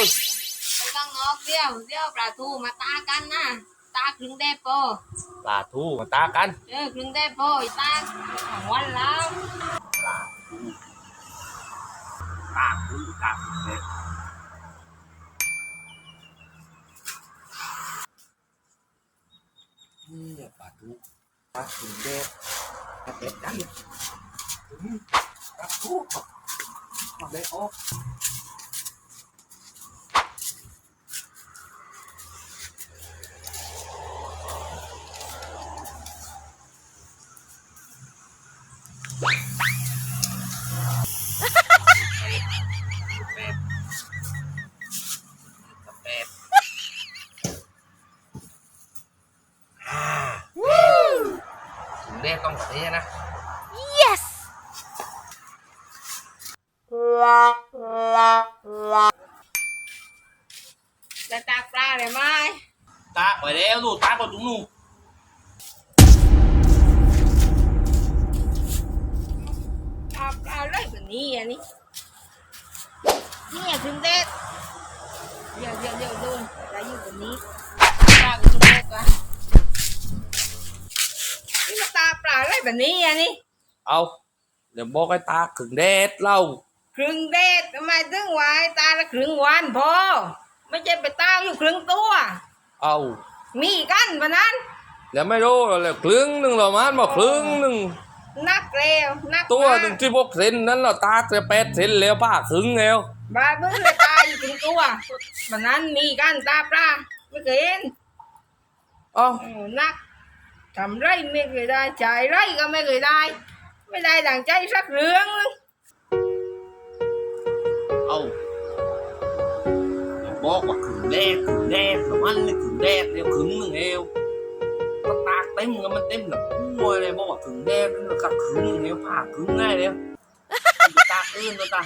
อไปข้างนอกเดียวเดียวปลาทูมาตากันนะตาครึ่งได้พอปลาทูมาตากันเออครึ่งได้พออีตาของวันแล้วตาคูตาคูเด็ดนี่ปลาทูปลาทูเด็ดเด็ดจังปลาทูมาได้ออก นี้ต้องแบบนี้นะ Yes! ได้ตาปลาเลยไหมตาไปแล้วดูตาไปตรงนู้นตาปลาเลยแบบนี้อันนี้นี่ครึ่งเด็ดเดี๋ยวเดี๋ยวเดี๋ยวดูอะไรอยู่แบบนี้ แบบนี้อันนี้เอาเดี๋ยวบอกให้ตาขึงเด็ดเล่าครึ่งเด็ดทำไมถึงไว้ตาละครึ่งวันพอ ไม่ใช่ไปตามอยู่ครึ่งตัว เอามีกันปะนั้น เดี๋ยวไม่รู้เลยครึ่งหนึ่งเหรอมันบอกครึ่งหนึ่งนักเร็วนักตัวมากหนึ่งที่พกเซนนั้นเราตาจะแปดเซนแล้วป้าครึ่งแล้วบาบึ้งเลยตายอยู่ถึงตัวปะนั้นมีกันตาปลาไม่เคยเห็นเอาโอ้นัก ทำไรไม่เคยได้จ่ายไรก็ไม่เคยได้ ไม่ได้ดังใจสักเรื่องนึงเอาบอกว่าขึงแดดขึงแดดแต่มันเลยขึงแดดเดียวขึงหนึ่งเอวมันตากเต็มกันมันเต็มแบบมัวเลยบอกว่าขึงแดดนั่นกับขึงหนึ่งเอวผ้าขึงง่ายเลยตากอื่นตัวตา